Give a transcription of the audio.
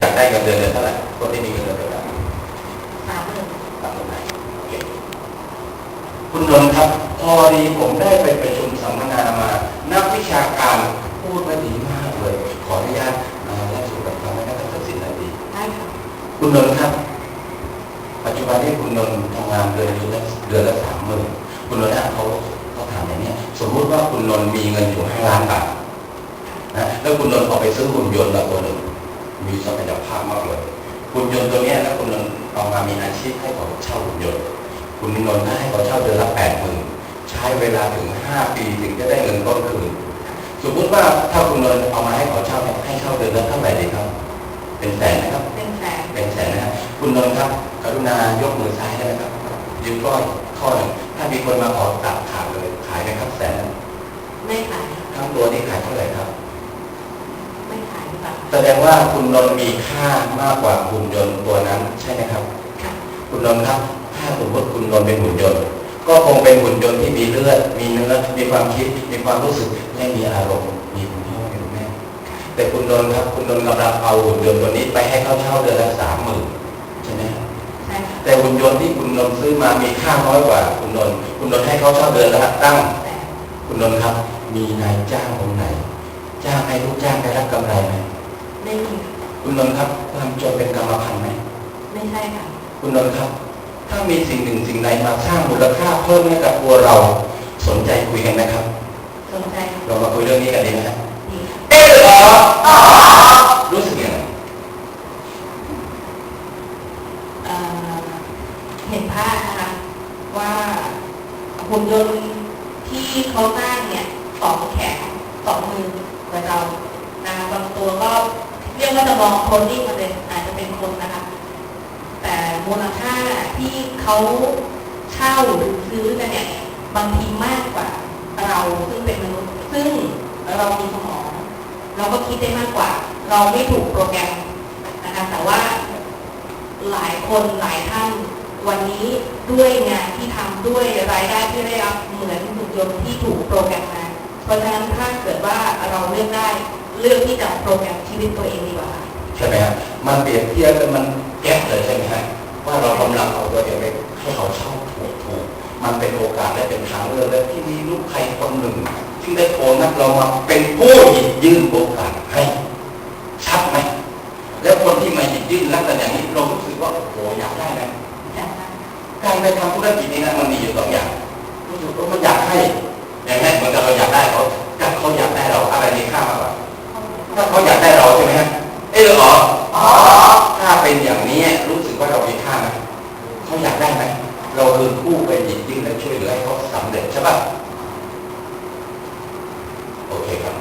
อยากได้เงินเดือนเดือนเท่าไหร่คนที่มีเงินเดือนเท่าไหร่สามหมื่นตามตรงไหนโอเคคุณนนท์ครับพอดีผมได้ไปประชุมสัมมนามา นักวิชาการพูดมาดีมากเลย ขออนุญาตมาแลกสูตรกับคำให้นักตัดสินนาทีได้ค่ะคุณนนท์ครับ ปัจจุบันที่คุณนนท์ทำงานเดือนละเดือนละสามหมื่นคุณนนท์นะเขาเขาถามอย่างนี้สมมุติว่าคุณนนท์มีเงินอยู่ห้าล้านบาทนะแล้วคุณนนท์เอาไปซื้อหุ่นยนต์มาตัวหนึ่ง มีศักยภาพมากเลยหุ่นยนต์ตัวเนี้ยแล้วคุณนนท์เอามามีอาชีพให้เขาเช่าหุ่นยนต์คุณนนท์ให้เขาเช่าเดือนละแปดหมื่นใช้เวลาถึงห้าปีถึงจะได้เงินต้นคืนสมมติว่าถ้าคุณนนท์เอามาให้เขาเช่าเนี่ยให้เช่าเดือนละเท่าไหร่ดีครับ เป็นแสนนะครับ เป็นแสนเป็นแสนนะครับคุณนนท์ครับ กรุณายกมือซ้ายได้ไหมครับยืนก้อยข้อหนึ่งถ้ามีคนมาขอตัดขาดเลยขายไหมครับแสนไม่ขายทั้งตัวนี้ขายเท่าไหร่ครับ ไม่ขายดีกว่า แสดงว่าคุณนนท์มีค่ามากกว่าหุ่นยนต์ตัวนั้นใช่ไหมครับค่ะคุณนนท์ครับ ถ้าสมมติคุณนนท์เป็นหุ่นยนต์ ก็คงเป็นหุ่นยนต์ที่มีเลือด มีเนื้อ มีความคิด มีความรู้สึก และมีอารมณ์ มีคุณพ่อมีคุณแม่ แต่คุณนนท์ครับ คุณนนท์กำลังเอาหุ่นยนต์ตัวนี้ไปให้เขาเช่าเดือนละสามหมื่นใช่ไหมครับใช่ค่ะแต่หุ่นยนต์ที่คุณนนท์ซื้อมามีค่าน้อยกว่า คุณนนท์คุณนนท์ให้เขาเช่าเดือนละตั้งแต่คุณนนท์ครับ มีนายจ้างคนไหน จ้างให้ลูกจ้างได้รับกำไรไหมไม่มีค่ะคุณนนท์ครับทำจนเป็นกรรมพันธุ์ไหมไม่ใช่ค่ะ คุณนนท์ครับ ถ้ามีสิ่งหนึ่งสิ่งใดมาสร้างมูลค่าเพิ่มให้กับตัวเรา สนใจคุยกันไหมครับ สนใจค่ะเรามาคุยเรื่องนี้กันดีไหมครับดีค่ะเอ๊ะเหรอรู้สึกยังไงเอ่อเห็นภาพนะคะว่าหุ่นยนต์ที่เขาสร้างเนี่ยสองแขนสองมือ เหมือนเรานะบางตัวก็เรียกว่าจะมองโคนนิ่งมาเลยอาจจะเป็นคนนะคะ แต่มูลค่าที่เขาเช่าหรือซื้อกันเนี่ยบางทีมากกว่า เราซึ่งเป็นมนุษย์ ซึ่งเรามีสมอง เราก็คิดได้มากกว่า เราไม่ถูกโปรแกรมนะคะแต่ว่าหลายคนหลายท่านวันนี้ด้วยงานที่ทำด้วยรายได้ที่ได้รับเหมือนหุ่นยนต์ที่ถูกโปรแกรมมา เพราะฉะนั้นถ้าเกิดว่าเราเลือกได้เลือกที่จะโปรแกรมชีวิตตัวเองดีกว่าใช่ไหมครับมันเปรียบเทียบกันมันแก๊สเลยใช่ไหมฮะว่าเรากำลังเอาตัวเองไปให้เขาเช่าถูกถูกมันเป็นโอกาสและเป็นทางเลือกและที่มีลูกใครคนหนึ่งที่ได้โอนนับเรามาเป็นผู้หยิบยื่นโอกาสให้ชัดไหมแล้วคนที่มาหยิบยื่นลักษณะอย่างนี้เรารู้สึกว่าโอ้โหอยากได้ไหมจากนั้การไปทำธุรกิจนี้นะมันมีอยู่สองอย่างรู้สึกว่ามันอยากให้ อย่างนั้นเหมือนกับเราอยากได้เขาถ้าเขาอยากได้เราอะไรมีค่ามากกว่าถ้าเขาอยากได้เราใช่ไหมฮะเออหรอถ้าเป็นอย่างนี้รู้สึกว่าเรามีค่าไหมเขาอยากได้ไหมเราคือผู้เป็นหญิงยิ่งและช่วยเหลือให้เขาสำเร็จใช่ปะโอเคครับ